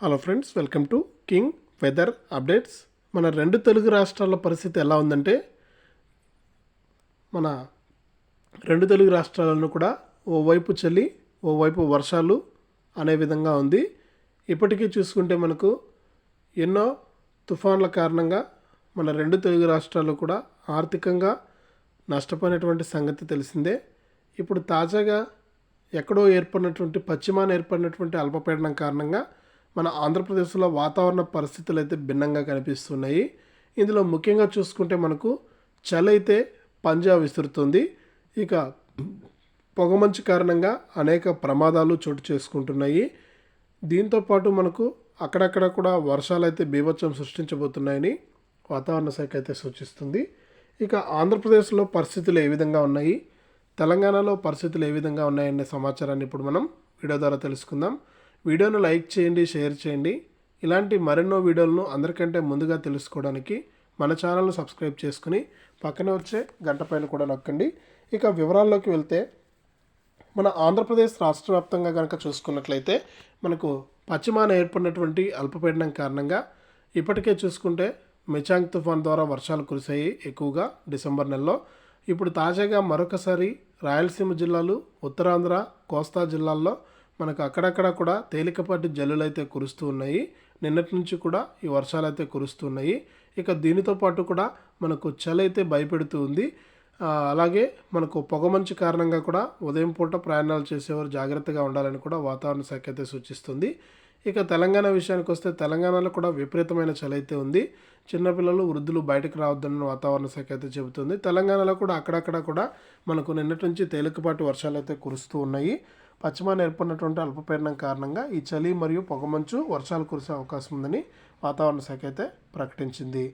Hello friends welcome to king weather updates మన రెండు తెలుగు రాష్ట్రాల పరిస్థితి ఎలా ఉందంటే మన రెండు తెలుగు రాష్ట్రాలను కూడా ఓవైపు చలి ఓవైపు వర్షాలు అనే విధంగా ఉంది. ఇప్పటికీ చూసుకుంటే మనకు ఎన్నో తుఫాన్ల కారణంగా మన రెండు తెలుగు రాష్ట్రాలు కూడా ఆర్థికంగా నష్టపోయినటువంటి సంగతి తెలిసిందే. ఇప్పుడు తాజాగా ఎక్కడో ఏర్పడినటువంటి పశ్చిమాన ఏర్పడినటువంటి అల్పపీడనం కారణంగా మన ఆంధ్రప్రదేశ్లో వాతావరణ పరిస్థితులు అయితే భిన్నంగా కనిపిస్తున్నాయి. ఇందులో ముఖ్యంగా చూసుకుంటే మనకు చలి అయితే పంజా విసురుతుంది. ఇక పొగమంచు కారణంగా అనేక ప్రమాదాలు చోటు చేసుకుంటున్నాయి. దీంతో పాటు మనకు అక్కడక్కడ కూడా వర్షాలు అయితే బీభత్సం సృష్టించబోతున్నాయని వాతావరణ శాఖ అయితే సూచిస్తుంది. ఇక ఆంధ్రప్రదేశ్లో పరిస్థితులు ఏ విధంగా ఉన్నాయి? తెలంగాణలో పరిస్థితులు ఏ విధంగా ఉన్నాయనే సమాచారాన్ని ఇప్పుడు మనం వీడియో ద్వారా తెలుసుకుందాం. వీడియోను లైక్ చేయండి షేర్ చేయండి. ఇలాంటి మరెన్నో వీడియోలను అందరికంటే ముందుగా తెలుసుకోవడానికి మన ఛానల్ను సబ్స్క్రైబ్ చేసుకుని పక్కనే వచ్చే గంట పైన కూడా నొక్కండి. ఇక వివరాల్లోకి వెళ్తే మన ఆంధ్రప్రదేశ్ రాష్ట్ర వ్యాప్తంగా కనుక చూసుకున్నట్లయితే మనకు పశ్చిమాన ఏర్పడినటువంటి అల్పపీడనం కారణంగా ఇప్పటికే చూసుకుంటే మెచాంగ్ తుఫాన్ ద్వారా వర్షాలు కురిశాయి ఎక్కువగా డిసెంబర్ నెలలో. ఇప్పుడు తాజాగా మరొకసారి రాయలసీమ జిల్లాలు ఉత్తరాంధ్ర కోస్తా జిల్లాల్లో మనకు అక్కడక్కడ కూడా తేలికపాటి జల్లులు అయితే కురుస్తూ ఉన్నాయి. నిన్నటి నుంచి కూడా ఈ వర్షాలు అయితే కురుస్తున్నాయి ఇక దీనితో పాటు కూడా మనకు చలి అయితే భయపెడుతూ ఉంది. అలాగే మనకు పొగమంచు కారణంగా కూడా ఉదయం పూట ప్రయాణాలు చేసేవారు జాగ్రత్తగా ఉండాలని కూడా వాతావరణ శాఖ అయితే సూచిస్తుంది. ఇక తెలంగాణ విషయానికి వస్తే తెలంగాణలో కూడా విపరీతమైన చలి అయితే ఉంది చిన్నపిల్లలు వృద్ధులు బయటకు రావద్దని వాతావరణ శాఖ అయితే చెబుతుంది. తెలంగాణలో కూడా అక్కడక్కడ కూడా మనకు నిన్నటి నుంచి తేలికపాటి వర్షాలు అయితే కురుస్తూ ఉన్నాయి. పశ్చిమాన ఏర్పడినటువంటి అల్పపీడనం కారణంగా ఈ చలి మరియు పొగమంచు వర్షాలు కురిసే అవకాశం ఉందని వాతావరణ శాఖ అయితే ప్రకటించింది.